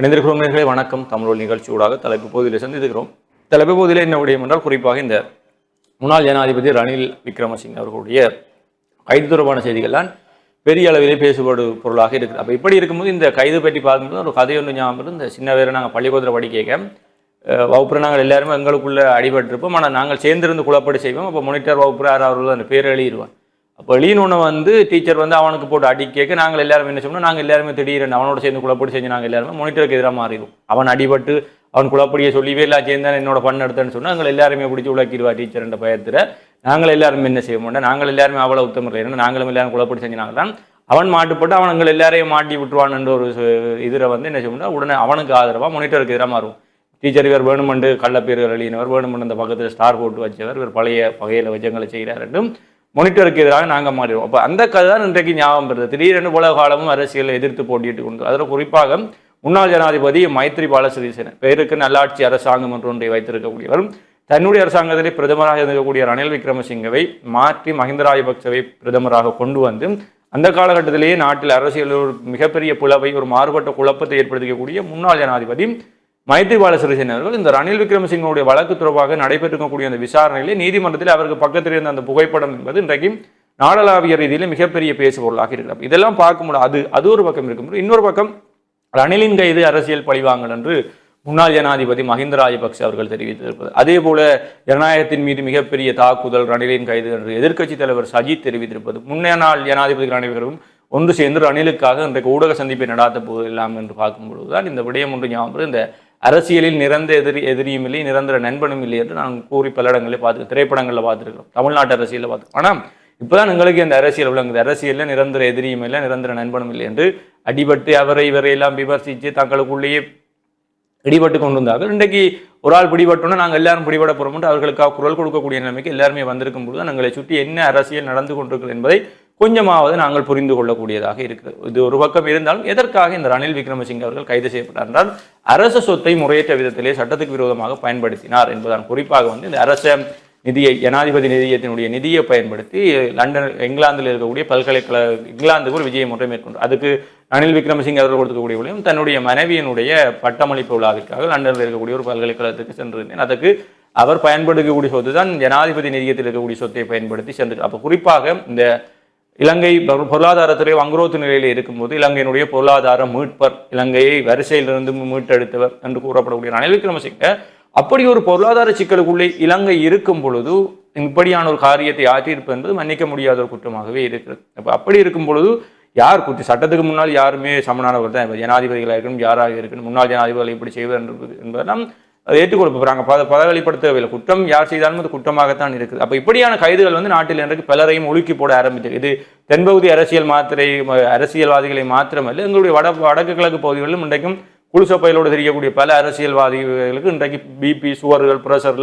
இணைந்திருக்கிறோம் நேர்களே வணக்கம். தமிழ் நிகழ்ச்சியூடாக தலைப்பு பகுதியில் சந்தித்துக்கிறோம். தலைப்பு பகுதியில் என்ன விடயம் என்றால் குறிப்பாக இந்த முன்னாள் ஜனாதிபதி ரணில் விக்ரமசிங்க அவர்களுடைய கைது தொடர்பான செய்திகள்லாம் பெரிய அளவிலே பேசுபாடு பொருளாக இருக்குது. அப்போ இப்படி இருக்கும்போது இந்த கைது பற்றி பார்க்கும்போது ஒரு கதை ஒன்று ஞாபகம் இந்த சின்ன வேறு நாங்கள் பள்ளிக்கூடத்தில் படிக்க வகுப்புற நாங்கள் எல்லாருமே எங்களுக்குள்ளே அடிபட்டிருப்போம். ஆனால் நாங்கள் சேர்ந்திருந்து குழப்படி செய்வோம். அப்போ மொனிட்டர் வகுப்புற யாராவது அந்த பேர் எழுதிடுவான் அப்போ எழுதினோன்னு வந்து டீச்சர் வந்து அவனுக்கு போட்டு அடி கேட்க நாங்கள் எல்லாருமே என்ன சொன்னோம்? நாங்கள் எல்லாருமே திடீர்னு அவனோட சேர்ந்து குழப்படி செஞ்சு நாங்கள் எல்லாருமே மொனிட்டருக்கு எதிராக மாறிடுவோம். அவன் அடிபட்டு அவன் குழப்படியை சொல்லிவே எல்லாம் சேர்ந்து என்னோட பண்ண எடுத்தேன்னு சொன்னால் நாங்கள் எல்லாருமே பிடிச்சி உலக்கிடுவா டீச்சர் என்ற பயத்தில். நாங்கள் எல்லாருமே என்ன செய்ய மாட்டோம் நாங்கள் எல்லாருமே அவ்வளோ உத்தமர் ஏன்னா நாங்களும் எல்லாரும் குழப்படி செஞ்சினாங்க தான் அவன் மாட்டுப்பட்டு அவனுங்கள் எல்லாரையும் மாட்டி விட்டுருவான்னு ஒரு இதில் வந்து என்ன செய்யணும்னா உடனே அவனுக்கு ஆதரவாக மொனிட்டருக்கு எதிராக மாறும் டீச்சர் இவர் வேணுமெண்டு கள்ளப்பேர்கள் எழுதினவர் வேணுமெண்டு அந்த பக்கத்தில் ஸ்டார் போட்டு வச்சவர் இவர் பழைய வகையில் வச்சங்களை செய்கிறார் என்றும் மொனிட்டருக்கு எதிராக நாங்கள் மாறிடுவோம். அப்போ அந்த கதை தான் இன்றைக்கு ஞாபகம் வருது. திடீரென்று உலக காலமும் அரசியலை எதிர்த்து போட்டியிட்டு கொண்டு அதில் குறிப்பாக முன்னாள் ஜனாதிபதி மைத்ரிபால சிறிசேன பேருக்கு நல்லாட்சி அரசாங்கம் என்று ஒன்றை வைத்திருக்கக்கூடியவரும் தன்னுடைய அரசாங்கத்திலே பிரதமராக இருக்கக்கூடிய ரணில் விக்ரமசிங்கவை மாற்றி மஹிந்த ராஜபக்சவை பிரதமராக கொண்டு வந்து அந்த காலகட்டத்திலேயே நாட்டில் அரசியலில் ஒரு மிகப்பெரிய புலவை ஒரு மாறுபட்ட குழப்பத்தை ஏற்படுத்திக்கக்கூடிய முன்னாள் ஜனாதிபதி மைத்ரிபால சிறிசேன அவர்கள் இந்த ரணில் விக்ரமசிங்கனுடைய வழக்கு தொடர்பாக நடைபெற்றிருக்கக்கூடிய அந்த விசாரணையிலே நீதிமன்றத்தில் அவருக்கு பக்கத்தில் இருந்த அந்த புகைப்படம் என்பது இன்றைக்கு நாடளாவிய ரீதியில் மிகப்பெரிய பேசுபொருளாக இருக்கிறது. இதெல்லாம் பார்க்கும்போது அது அது ஒரு பக்கம் இருக்கும். இன்னொரு பக்கம் ரணிலின் கைது அரசியல் பழிவாங்கல் என்று முன்னாள் ஜனாதிபதி மஹிந்த ராஜபக்சே அவர்கள் தெரிவித்திருப்பது. அதே போல ஜனநாயகத்தின் மீது மிகப்பெரிய தாக்குதல் ரணிலின் கைது என்று எதிர்க்கட்சித் தலைவர் சஜித் தெரிவித்திருப்பது. முன்னே நாள் ஜனாதிபதி அனைவரும் ஒன்று சேர்ந்து ரணிலுக்காக இன்றைக்கு ஊடக சந்திப்பை நடாத்த போதெல்லாம் என்று பார்க்கும்பொழுதுதான் இந்த விடயம் ஒன்று ஞாபகம் இந்த அரசியலில் நிரந்த எதிரி எதிரியும் இல்லை நிரந்தர நண்பனும் இல்லை என்று நான் கூறி பல இடங்களில் பார்த்து திரைப்படங்களில் பார்த்துருக்கிறோம். தமிழ்நாட்டு அரசியலில் பார்த்து. ஆனால் இப்போதான் எங்களுக்கு இந்த அரசியல் விளங்குது. அரசியலில் நிரந்தர எதிரியும் இல்லை நிரந்தர நண்பனும் இல்லை என்று அடிபட்டு அவரை இவரை எல்லாம் விமர்சித்து தங்களுக்குள்ளேயே பிடிபட்டு கொண்டு வந்தார்கள். இன்றைக்கு ஒரு ஆள் பிடிபட்டோன்னா நாங்கள் எல்லாரும் பிடிபட போகிறோம் அவர்களுக்காக குரல் கொடுக்கக்கூடிய நிலைமைக்கு எல்லாருமே வந்திருக்கும் பொழுது தான் எங்களை சுற்றி என்ன அரசியல் நடந்து கொண்டிருக்கிறது என்பதை கொஞ்சமாவது நாங்கள் புரிந்து கொள்ளக்கூடியதாக இருக்கிறது இது ஒரு பக்கம் இருந்தாலும் எதற்காக இந்த ரணில் விக்ரமசிங்க அவர்கள் கைது செய்யப்பட்டார் என்றால் அரச சொத்தை முறையற்ற விதத்திலே சட்டத்துக்கு விரோதமாக பயன்படுத்தினார் என்பதான் குறிப்பாக வந்து இந்த அரச நிதியை ஜனாதிபதி நிதியத்தினுடைய நிதியை பயன்படுத்தி லண்டன் இங்கிலாந்தில் இருக்கக்கூடிய பல்கலைக்கழக இங்கிலாந்துக்கு ஒரு விஜய முறை மேற்கொண்டு அதுக்கு ரணில் விக்ரமசிங்க அவர்கள் கொடுக்கக்கூடிய விலையும் தன்னுடைய மனைவியினுடைய பட்டமளிப்பு விழாவிற்காக லண்டனில் இருக்கக்கூடிய ஒரு பல்கலைக்கழகத்துக்கு சென்றிருந்தேன். அதுக்கு அவர் பயன்படுத்தக்கூடிய சொத்து தான் ஜனாதிபதி நிதியத்தில் இருக்கக்கூடிய சொத்தை பயன்படுத்தி சென்று அப்போ குறிப்பாக இந்த இலங்கை பொரு- பொருளாதாரத்துறை வங்குரோத்து நிலையில் இருக்கும்போது இலங்கையினுடைய பொருளாதார மீட்பர் இலங்கையை வரிசையிலிருந்து மீட்டெடுத்தவர் என்று கூறப்படக்கூடிய ரணில் விக்ரமசிங்க அப்படி ஒரு பொருளாதார சிக்கலுக்குள்ளே இலங்கை இருக்கும் பொழுது இப்படியான ஒரு காரியத்தை ஆற்றியிருப்பது என்பது மன்னிக்க முடியாத ஒரு குற்றமாகவே இருக்கிறது. அப்போ அப்படி இருக்கும் பொழுது யார் குற்ற சட்டத்துக்கு முன்னால் யாருமே சமனானவர் தான் ஜனாதிபதிகளாக இருக்கணும் யாராக இருக்கணும் முன்னாள் ஜனாதிபதிகளை இப்படி செய்வது என்பது என்பதெல்லாம் அதை ஏற்றுக் பத பதவிப்படுத்த குற்றம் யார் செய்தாலும் அது குற்றமாகத்தான் இருக்குது. அப்போ இப்படியான கைதுகள் வந்து நாட்டில் இன்றைக்கு பலரையும் ஒழுக்கி போட ஆரம்பித்தது இது தென்பகுதி அரசியல் மாத்திரை அரசியல்வாதிகளை மாத்திரமல்ல எங்களுடைய வட வடக்கு கிழக்கு பகுதிகளிலும் இன்றைக்கும் குழுசப்பையிலோடு தெரியக்கூடிய பல அரசியல்வாதிகளுக்கு இன்றைக்கு பிபி சுவர்கள் பிரஷர்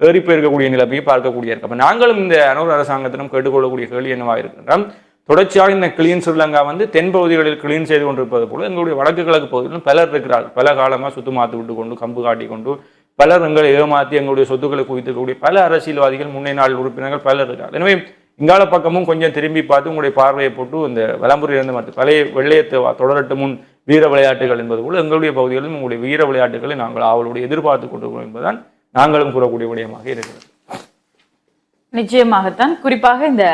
ஏறி போயிருக்கக்கூடிய நிலைமையை பார்க்கக்கூடிய இருக்கு அப்போ நாங்களும் இந்த அனூர் அரசாங்கத்திடம் கேட்டுக்கொள்ளக்கூடிய கேள்வி என்னவாக இருக்கின்றோம் தொடர்ச்சியாக இந்த கிளீன் ஸ்ரீலங்கா வந்து தென் பகுதிகளில் கிளீன் செய்து கொண்டிருப்பது போல எங்களுடைய வடக்கு கிழக்கு பகுதியிலும் பலர் இருக்கிறார். பல காலமாக சுத்து மாத்து விட்டு கொண்டு கம்பு காட்டி கொண்டு பலர் எங்களை ஏமாற்றி எங்களுடைய சொத்துக்களை குவித்திருக்கக்கூடிய பல அரசியல்வாதிகள் முன்னே நாள் உறுப்பினர்கள் பலர் இருக்கிறார். எனவே இங்கால பக்கமும் கொஞ்சம் திரும்பி பார்த்து உங்களுடைய பார்வையை போட்டு இந்த விளம்பரிலிருந்து மற்ற பழைய வெள்ளையத்தை தொடரட்டு முன் வீர விளையாட்டுகள் என்பது போல எங்களுடைய பகுதிகளிலும் உங்களுடைய வீர விளையாட்டுகளை நாங்கள் அவளுடைய எதிர்பார்த்து கொண்டிருக்கிறோம் என்பதுதான் நாங்களும் கூறக்கூடிய விடயமாக இருக்கிறது. நிச்சயமாகத்தான். குறிப்பாக இந்த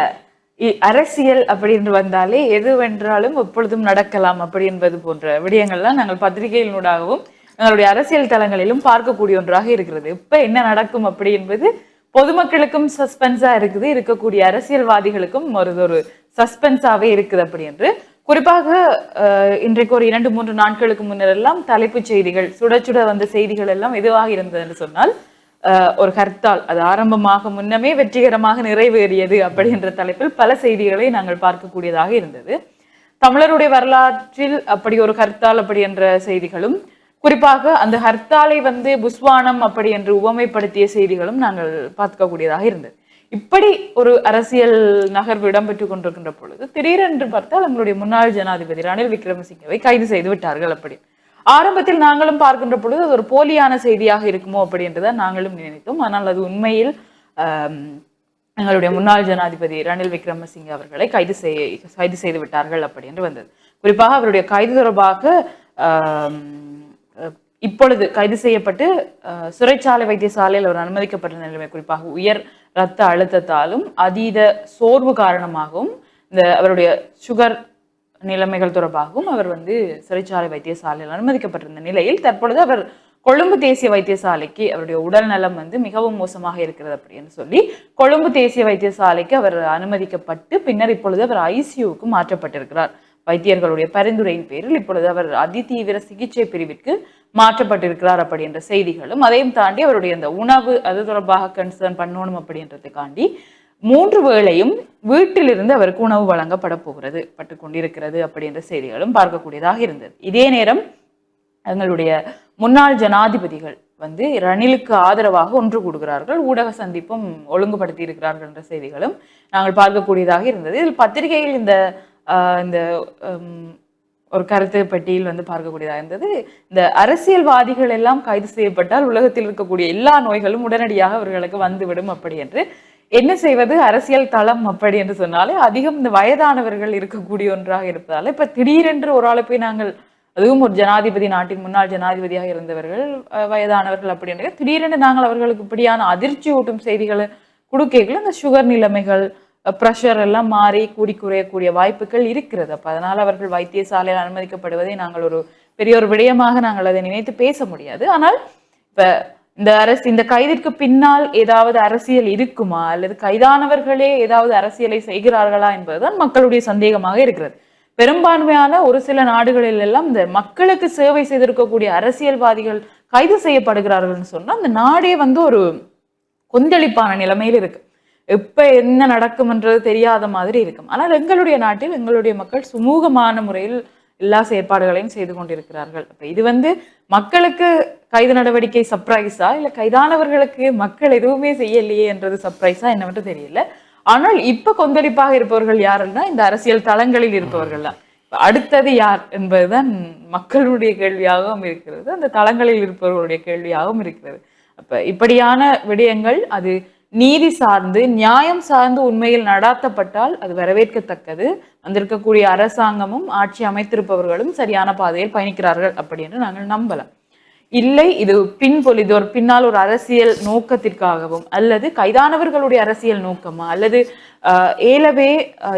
அரசியல் அப்படின்னு வந்தாலே எதுவென்றாலும் எப்பொழுதும் நடக்கலாம் அப்படி என்பது போன்ற விடயங்கள்லாம் நாங்கள் பத்திரிகையினூடாகவும் எங்களுடைய அரசியல் தளங்களிலும் பார்க்கக்கூடிய ஒன்றாக இருக்கிறது. இப்ப என்ன நடக்கும் அப்படி என்பது பொதுமக்களுக்கும் சஸ்பென்ஸா இருக்குது இருக்கக்கூடிய அரசியல்வாதிகளுக்கும் ஒரு ஒரு சஸ்பென்ஸாவே இருக்குது அப்படி என்று. குறிப்பாக அஹ், இன்றைக்கு ஒரு இரண்டு மூன்று நாட்களுக்கு முன்னரெல்லாம் தலைப்புச் செய்திகள் சுட சுட வந்த செய்திகள் எல்லாம் எதுவாக இருந்தது என்று சொன்னால் ஒரு ஹர்த்தால் அது ஆரம்பமாக முன்னமே வெற்றிகரமாக நிறைவேறியது அப்படின்ற தலைப்பில் பல செய்திகளை நாங்கள் பார்க்கக்கூடியதாக இருந்தது. தமிழருடைய வரலாற்றில் அப்படி ஒரு ஹர்த்தால் அப்படி என்ற செய்திகளும் குறிப்பாக அந்த ஹர்த்தாலை வந்து புஸ்வானம் அப்படி என்று உவமைப்படுத்திய செய்திகளும் நாங்கள் பார்க்கக்கூடியதாக இருந்தது. இப்படி ஒரு அரசியல் நகர்வு இடம்பெற்றுக் கொண்டிருக்கின்ற பொழுது திடீரென்று பார்த்தால் நம்மளுடைய முன்னாள் ஜனாதிபதி ரணில் விக்ரமசிங்கவை கைது செய்து விட்டார்கள் அப்படி. ஆரம்பத்தில் நாங்களும் பார்க்கின்ற பொழுது அது ஒரு போலியான செய்தியாக இருக்குமோ அப்படி என்றுதான் நாங்களும் நினைத்தோம். ஆனால் அது உண்மையில் எங்களுடைய முன்னாள் ஜனாதிபதி ரணில் விக்ரமசிங்கே அவர்களை கைது செய் கைது செய்து விட்டார்கள் அப்படி என்று வந்தது. குறிப்பாக அவருடைய கைது தொடர்பாக இப்பொழுது கைது செய்யப்பட்டு அஹ், சிறைச்சாலை வைத்தியசாலையில் அவர் அனுமதிக்கப்பட்ட நிலைமை குறிப்பாக உயர் இரத்த அழுத்தத்தாலும் அதீத சோர்வு காரணமாகவும் இந்த அவருடைய சுகர் நிலைமைகள் தொடர்பாகவும் அவர் வந்து சிறைச்சாலை வைத்தியசாலையில் அனுமதிக்கப்பட்டிருந்த நிலையில் தற்பொழுது அவர் கொழும்பு தேசிய வைத்தியசாலைக்கு அவருடைய உடல் நலம் வந்து மிகவும் மோசமாக இருக்கிறது அப்படின்னு சொல்லி கொழும்பு தேசிய வைத்தியசாலைக்கு அவர் அனுமதிக்கப்பட்டு பின்னர் இப்பொழுது அவர் ஐசியூவுக்கு மாற்றப்பட்டிருக்கிறார். வைத்தியர்களுடைய பரிந்துரையின் பேரில் இப்பொழுது அவர் அதிதீவிர சிகிச்சை பிரிவிற்கு மாற்றப்பட்டிருக்கிறார் அப்படின்ற செய்திகளும் அதையும் தாண்டி அவருடைய அந்த உணவு அது தொடர்பாக கன்சர்ன் பண்ணணும் அப்படின்றதுக்காண்டி மூன்று வேளையும் வீட்டிலிருந்து அவருக்கு உணவு வழங்கப்பட போகிறது. பட்டு கொண்டிருக்கிறது அப்படின்ற செய்திகளும் பார்க்கக்கூடியதாக இருந்தது. இதே நேரம் எங்களுடைய முன்னாள் ஜனாதிபதிகள் வந்து ரணிலுக்கு ஆதரவாக ஒன்று கூடுகிறார்கள். ஊடக சந்திப்பும் ஒழுங்குபடுத்தி இருக்கிறார்கள் என்ற செய்திகளும் நாங்கள் பார்க்கக்கூடியதாக இருந்தது. இதில் பத்திரிகையில் இந்த ஆஹ், இந்த ஹம், ஒரு கருத்து பெட்டியில் வந்து பார்க்கக்கூடியதாக இருந்தது. இந்த அரசியல்வாதிகள் எல்லாம் கைது செய்யப்பட்டால் உலகத்தில் இருக்கக்கூடிய எல்லா நோய்களும் உடனடியாக அவர்களுக்கு வந்துவிடும் அப்படி என்று என்ன செய்வது? அரசியல் தளம் அப்படி என்று சொன்னாலே அதிகம் இந்த வயதானவர்கள் இருக்கக்கூடிய ஒன்றாக இருப்பதால இப்ப திடீரென்று ஒரு ஆளை போய் நாங்கள் அதுவும் ஒரு ஜனாதிபதி நாட்டின் முன்னாள் ஜனாதிபதியாக இருந்தவர்கள் வயதானவர்கள் அப்படின்ற திடீரென்று நாங்கள் அவர்களுக்கு இப்படியான அதிர்ச்சி ஊட்டும் செய்திகளை கொடுக்கல இந்த சுகர் நிலைமைகள் ப்ரெஷர் எல்லாம் மாறி கூடி குறையக்கூடிய வாய்ப்புகள் இருக்கிறது. அப்போ அதனால் அவர்கள் வைத்தியசாலையில் அனுமதிக்கப்படுவதை நாங்கள் ஒரு பெரிய ஒரு விடயமாக நாங்கள் அதை நினைத்து பேச முடியாது. ஆனால் இப்போ இந்த அரசு இந்த கைதிற்கு பின்னால் ஏதாவது அரசியல் இருக்குமா? அல்லது கைதானவர்களே ஏதாவது அரசியலை செய்கிறார்களா என்பதுதான் மக்களுடைய சந்தேகமாக இருக்கிறது. பெரும்பான்மையான ஒரு சில நாடுகளில் எல்லாம் இந்த மக்களுக்கு சேவை செய்திருக்கக்கூடிய அரசியல்வாதிகள் கைது செய்யப்படுகிறார்கள்னு சொன்னா அந்த நாடே வந்து ஒரு கொந்தளிப்பான நிலைமையில் இருக்கு. எப்ப என்ன நடக்கும்ன்றது தெரியாத மாதிரி இருக்கும். ஆனால் எங்களுடைய நாட்டில் எங்களுடைய மக்கள் சுமூகமான முறையில் எல்லா செயற்பாடுகளையும் செய்து கொண்டிருக்கிறார்கள். அப்ப இது வந்து மக்களுக்கு கைது நடவடிக்கை சர்ப்ரைஸா இல்ல கைதானவர்களுக்கு மக்கள் எதுவுமே செய்யலையே என்றது சர்ப்ரைஸா என்னவென்று தெரியல. ஆனால் இப்ப கொந்தளிப்பாக இருப்பவர்கள் யாருன்னா இந்த அரசியல் தளங்களில் இருப்பவர்கள் தான் அடுத்தது யார் என்பதுதான் மக்களுடைய கேள்வியாகவும் இருக்கிறது. அந்த தளங்களில் இருப்பவர்களுடைய கேள்வியாகவும் இருக்கிறது. அப்ப இப்படியான விடயங்கள் அது நீதி சார்ந்து நியாயம் சார்ந்து உண்மையில் நடாத்தப்பட்டால் அது வரவேற்கத்தக்கது. வந்திருக்கக்கூடிய அரசாங்கமும் ஆட்சி அமைத்திருப்பவர்களும் சரியான பாதையில் பயணிக்கிறார்கள் அப்படி என்று நாங்கள் நம்பலாம். இல்லை இது பின்பொல் இது ஒரு பின்னால் ஒரு அரசியல் நோக்கத்திற்காகவும் அல்லது கைதானவர்களுடைய அரசியல் நோக்கமா அல்லது ஏலவே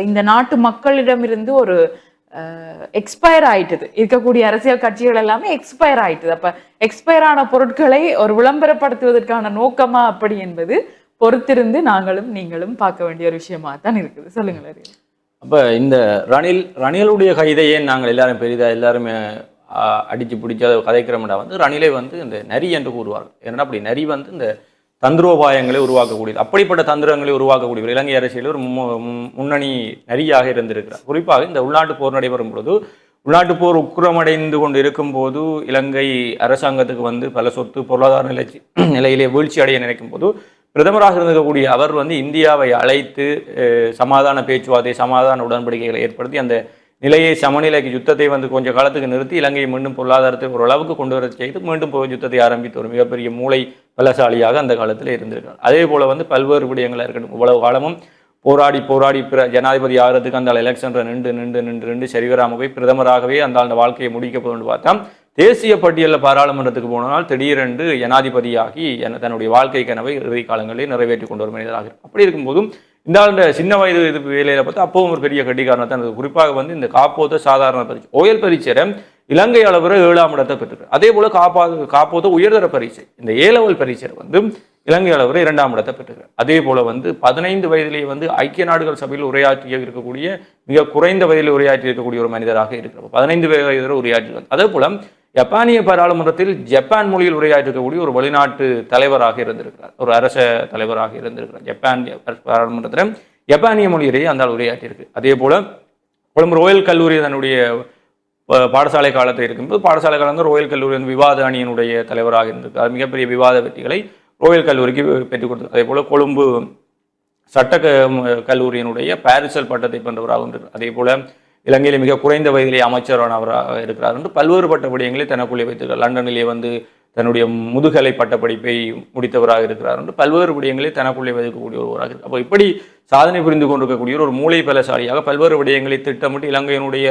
இந்த நாட்டு மக்களிடமிருந்து ஒரு எக்ஸ்பயர் ஆயிட்டது. இருக்கக்கூடிய அரசியல் கட்சிகள் எல்லாமே எக்ஸ்பயர் ஆயிட்டது. அப்ப எக்ஸ்பயர் ஆன பொருட்களை ஒரு விளம்பரப்படுத்துவதற்கான நோக்கமா அப்படி என்பது பொறுத்திருந்து நாங்களும் நீங்களும் பார்க்க வேண்டிய ஒரு விஷயமா தான் இருக்குது. சொல்லுங்களேன் அப்ப இந்த ரணில் ரணிலுடைய கைதை ஏன் நாங்கள் எல்லாரும் பெரிதா எல்லாருமே அடித்து பிடிச்சி அதை கதைக்கிறோம்டா. வந்து ரணிலை வந்து இந்த நரி என்று கூறுவார்கள். ஏன்னா அப்படி நரி வந்து இந்த தந்திரோபாயங்களை உருவாக்கக்கூடியது. அப்படிப்பட்ட தந்திரங்களை உருவாக்கக்கூடியவர் இலங்கை அரசியலில் ஒரு மு- முன்னணி நரியாக இருந்திருக்கிறார். குறிப்பாக இந்த உள்நாட்டு போர் நடைபெறும் பொழுது உள்நாட்டு போர் உக்கிரமடைந்து கொண்டு இருக்கும்போது இலங்கை அரசாங்கத்துக்கு வந்து பல சொத்து பொருளாதார நிலை நிலையிலே வீழ்ச்சி அடைய நினைக்கும் போது பிரதமராக இருக்கக்கூடிய அவர் வந்து இந்தியாவை அழைத்து சமாதான பேச்சுவார்த்தை சமாதான உடன்படிக்கைகளை ஏற்படுத்தி அந்த நிலையை சமநிலைக்கு யுத்தத்தை வந்து கொஞ்சம் காலத்துக்கு நிறுத்தி இலங்கையை மீண்டும் பொருளாதாரத்தை ஓரளவுக்கு கொண்டு வர செய்து மீண்டும் போய் யுத்தத்தை ஆரம்பித்து ஒரு மிகப்பெரிய மூளை பலசாலியாக அந்த காலத்தில் இருந்திருக்கார் அதே போல் வந்து பல்வேறு விடயங்களாக இருக்கட்டும். இவ்வளவு காலமும் போராடி போராடி பிற ஜனாதிபதி ஆகிறதுக்கு அந்த எலெக்ஷனில் நின்று நின்று நின்று நின்று சரிவராம போய் பிரதமராகவே அந்த அந்த வாழ்க்கையை முடிக்க போகணும்னு பார்த்தா தேசிய பட்டியலில் பாராளுமன்றத்துக்கு போனால் திடீரென்று ஜனாதிபதியாகி என- தன்னுடைய வாழ்க்கை கனவை இறுதி காலங்களில் நிறைவேற்றி கொண்டு வரும் மனிதராக அப்படி இருக்கும்போதும் இந்த சின்ன வயது இது வேலையில் பார்த்தா அப்பவும் ஒரு பெரிய கட்டிக்காரனை தான் இருக்குது குறிப்பாக வந்து இந்த காப்போத்த சாதாரண பரீட்சை ஓயல் பரீட்சையில இலங்கை அளவில் ஏழாம் இடத்தை பெற்றிருக்கு அதே போல் காப்பா காப்போத்த உயர்தர பரீட்சை இந்த ஏலவல் லெவல் வந்து இலங்கை அளவில் இரண்டாம் இடத்தை பெற்றிருக்கு அதே போல் வந்து பதினைந்து வயதிலேயே வந்து ஐக்கிய நாடுகள் சபையில் உரையாற்றிய இருக்கக்கூடிய மிக குறைந்த வயதில் உரையாற்றி இருக்கக்கூடிய ஒரு மனிதராக இருக்கிறார். பதினைந்து வயதில் உரையாற்றி அதே போல் ஜப்பானிய பாராளுமன்றத்தில் ஜப்பான் மொழியில் உரையாற்றக்கூடிய ஒரு வெளிநாட்டு தலைவராக இருந்திருக்கிறார். ஒரு அரச தலைவராக இருந்திருக்கிறார். ஜப்பான் பாராளுமன்றத்தில் ஜப்பானிய மொழியிலேயே அந்த உரையாற்றியிருக்கு. அதே போல் கொழும்பு ரோயல் கல்லூரி தன்னுடைய பாடசாலை காலத்தில் இருக்கும்போது பாடசாலை காலம் ரோயல் கல்லூரி விவாத அணியினுடைய தலைவராக இருந்திருக்கிறார். மிகப்பெரிய விவாத வெற்றிகளை ரோயல் கல்லூரிக்கு பெற்றுக் கொடுத்தார் அதே போல் கொழும்பு சட்ட க- கல்லூரியினுடைய பாரிசல் பட்டத்தை பெற்றவராகவும் இருக்கிறார் அதே போல் இலங்கையில் மிக குறைந்த வயதிலே அமைச்சரானவராக இருக்கிறார் என்று பல்வேறுபட்ட விடயங்களை தனக்குள்ளே வைத்திருக்கிறார். லண்டனிலே வந்து தன்னுடைய முதுகலை பட்டப்படிப்பை முடித்தவராக இருக்கிறார் என்று பல்வேறு விடயங்களை தனக்குள்ளே வைக்கக்கூடிய ஒருவராக இருக்கு அப்போ இப்படி சாதனை புரிந்து கொண்டிருக்கக்கூடிய ஒரு மூளை பலசாலியாக பல்வேறு விடயங்களை திட்டமிட்டு இலங்கையினுடைய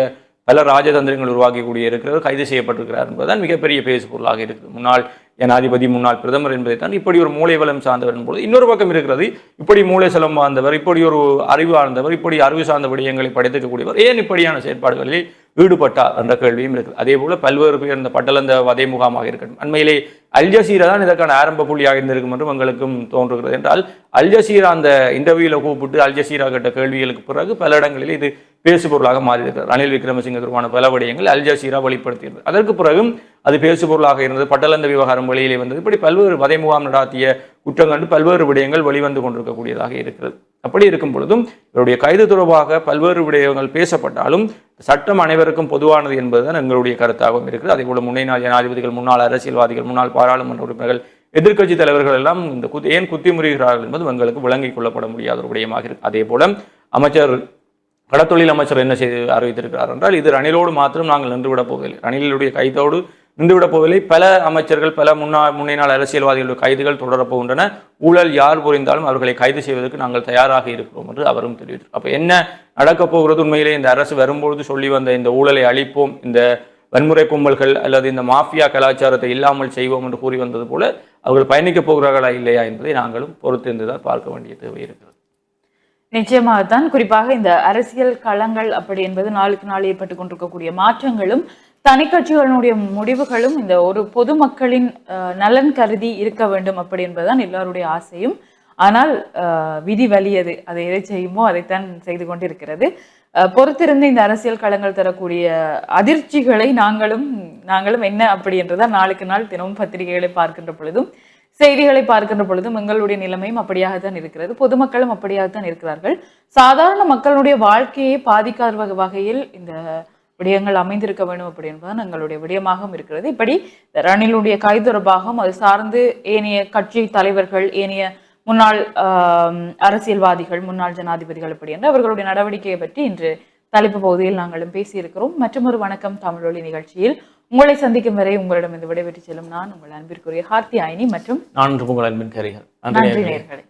பல ராஜதந்திரங்கள் உருவாக்கக்கூடிய இருக்கிறவர் கைது செய்யப்பட்டிருக்கிறார் என்பதுதான் மிகப்பெரிய பேசுபொருளாக இருக்குது. முன்னாள் ஜனாதிபதி முன்னாள் பிரதமர் என்பதை தான் இப்படி ஒரு மூளை வளம் சார்ந்தவர் என்பது இன்னொரு பக்கம் இருக்கிறது. இப்படி மூளை செலம் வாழ்ந்தவர் இப்படி ஒரு அறிவு ஆழ்ந்தவர் இப்படி அறிவு சார்ந்த விடயங்களை படித்திருக்கக்கூடியவர் ஏன் இப்படியான செயற்பாடுகளில் ஈடுபட்டார் என்ற கேள்வியும் இருக்குது. அதே போல பல்வேறு பேர் இந்த பட்டலந்த வதை முகாமாக இருக்கட்டும். அண்மையிலே அல்ஜசீரா தான் இதற்கான ஆரம்ப புள்ளியாக இருந்திருக்கும் என்றும் எங்களுக்கும் தோன்றுகிறது என்றால் அல்ஜசீரா அந்த இன்டர்வியூவில் கூப்பிட்டு அல்ஜசீரா கேட்ட கேள்விகளுக்கு பிறகு பல இடங்களில் இது பேசுபொருளாக மாறியிருக்கிறது. ரணில் விக்ரமசிங்க தொடர்பான பல விடயங்கள் அல் ஜசீரா வெளிப்படுத்தியது அதற்கு பிறகு அது பேசுபொருளாக இருந்தது. பட்டலந்த விவகாரம் வெளியிலே வந்தது. இப்படி பல்வேறு வதை முகாம் நடாத்திய குற்றங்கண்டு பல்வேறு விடயங்கள் வெளிவந்து கொண்டிருக்கக்கூடியதாக இருக்கிறது. அப்படி இருக்கும் பொழுதும் இவருடைய கைது தொடர்பாக பல்வேறு விடயங்கள் பேசப்பட்டாலும் சட்டம் அனைவருக்கும் பொதுவானது என்பதுதான் எங்களுடைய கருத்தாகவும் இருக்குது அதே போல முன்னைநாள் ஜனாதிபதிகள் முன்னாள் அரசியல்வாதிகள் முன்னாள் பாராளுமன்ற உறுப்பினர்கள் எதிர்க்கட்சி தலைவர்கள் எல்லாம் இந்த குத் ஏன் குத்தி முறிகிறார்கள் என்பது எங்களுக்கு விளங்கிக் கொள்ளப்பட முடியாத ஒரு விடயமாக இருக்கு. அதே போல அமைச்சர் கடத்தொழில் அமைச்சர் என்ன செய்து அறிவித்திருக்கிறார் என்றால் இது ரணிலோடு மாத்திரம் நாங்கள் நின்றுவிடப் போவதில்லை ரணிலுடைய கைதோடு நின்றுவிடப் போவதில்லை பல அமைச்சர்கள் பல முன்னா முன்னே நாள் அரசியல்வாதிகளுடைய கைதுகள் தொடரப்போகின்றன ஊழல் யார் புரிந்தாலும் அவர்களை கைது செய்வதற்கு நாங்கள் தயாராக இருக்கிறோம் என்று அவரும் தெரிவித்தார். அப்போ என்ன நடக்கப் போகிறது உண்மையிலே? இந்த அரசு வரும்பொழுது சொல்லி வந்த இந்த ஊழலை அழிப்போம் இந்த வன்முறை கும்பல்கள் அல்லது இந்த மாஃபியா கலாச்சாரத்தை இல்லாமல் செய்வோம் என்று கூறி வந்தது போல அவர்கள் பயணிக்கப் போகிறார்களா இல்லையா என்பதை நாங்களும் பொறுத்திருந்துதான் பார்க்க வேண்டிய தேவை இருக்கிறது. நிச்சயமாகத்தான். குறிப்பாக இந்த அரசியல் களங்கள் அப்படி என்பது நாளுக்கு நாள் ஏற்பட்டு கொண்டிருக்கக்கூடிய மாற்றங்களும் தனிக்கட்சிகளினுடைய முடிவுகளும் இந்த ஒரு பொதுமக்களின் நலன் கருதி இருக்க வேண்டும் அப்படி என்பதுதான் எல்லாருடைய ஆசையும். ஆனால் விதி வலியது. அதை எதை செய்யுமோ அதைத்தான் செய்து கொண்டிருக்கிறது. பொறுத்திருந்து இந்த அரசியல் களங்கள் தரக்கூடிய அதிர்ச்சிகளை நாங்களும் நாங்களும் என்ன அப்படி என்றுதான் நாளுக்கு நாள் தினமும் பத்திரிகைகளை பார்க்கின்ற பொழுதும் செய்திகளை பார்க்கின்ற பொழுதும் எங்களுடைய நிலைமையும் அப்படியாகத்தான் இருக்கிறது. பொதுமக்களும் அப்படியாகத்தான் இருக்கிறார்கள். சாதாரண மக்களுடைய வாழ்க்கையை பாதிக்காத வகையில் இந்த விடயங்கள் அமைந்திருக்க வேண்டும் அப்படி என்பதுதான் எங்களுடைய விடயமாகவும் இருக்கிறது. இப்படி ரணிலுடைய கை தொடர்பாகவும் அது சார்ந்து ஏனைய கட்சி தலைவர்கள் ஏனைய முன்னாள் அரசியல்வாதிகள் முன்னாள் ஜனாதிபதிகள் இப்படி என்று அவர்களுடைய நடவடிக்கையை பற்றி இன்று தலைப்பு பகுதியில் நாங்களும் பேசியிருக்கிறோம். மற்றொரு வணக்கம் தமிழொலி நிகழ்ச்சியில். உங்களை சந்திக்கும் வரை உங்களிடம் இந்த விடைபெற்று செல்லும் நான் உங்கள் அன்பிற்குரிய ஹார்த்தி ஆயினி மற்றும் நான் உங்கள் அன்பின் கரிகள் நன்றி. நேயர்களே